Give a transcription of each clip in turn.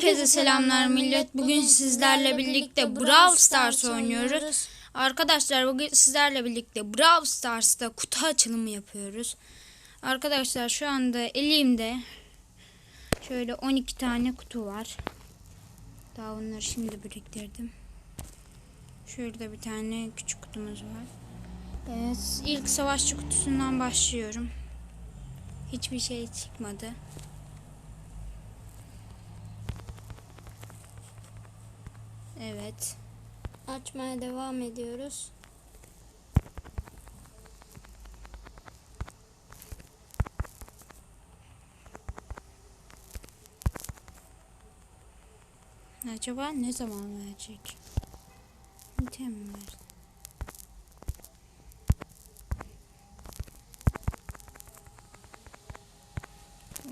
Herkese selamlar millet. Bugün sizlerle birlikte Brawl Stars oynuyoruz. Arkadaşlar bugün sizlerle birlikte Brawl Stars'ta kutu açılımı yapıyoruz. Arkadaşlar şu anda elimde şöyle 12 tane kutu var. Daha onları şimdi biriktirdim. Şurada bir tane küçük kutumuz var. Evet, ilk savaşçı kutusundan başlıyorum. Hiçbir şey çıkmadı. Evet. Açmaya devam ediyoruz. Acaba ne zaman verecek? İtem mi verdi?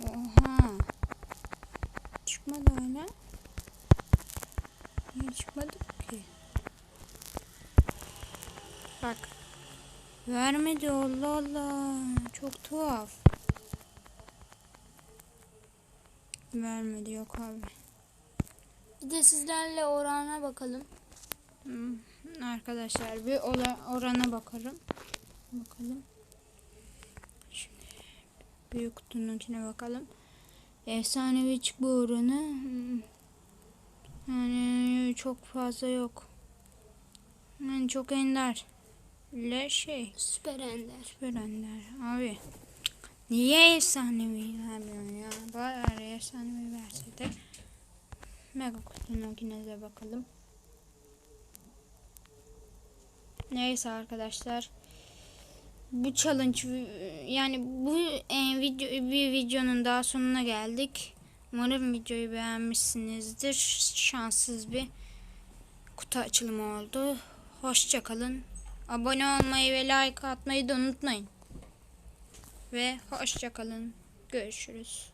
Oha. Çıkmadı öyle. Niye çıkmadı ki? Bak. Vermedi Allah Allah. Çok tuhaf. Vermedi yok abi. Bir de sizlerle orana bakalım. Hmm, Arkadaşlar bir orana bakalım. Bakalım. Şimdi büyük kutunun bakalım. Efsanevi çıkma oranı hmm, çok fazla yok. Yani çok ender. Le şey Süper Ender. süper ender abi. Niye efsanevi vermiyorsun ya? Bari efsanevi verseydi. Mega kutununkine de bakalım. Neyse arkadaşlar. Bu challenge yani bu e, video bir videonun daha sonuna geldik. Umarım videoyu beğenmişsinizdir. Şanssız bir kutu açılımı oldu. Hoşça kalın. Abone olmayı ve like atmayı da unutmayın. Ve hoşça kalın. Görüşürüz.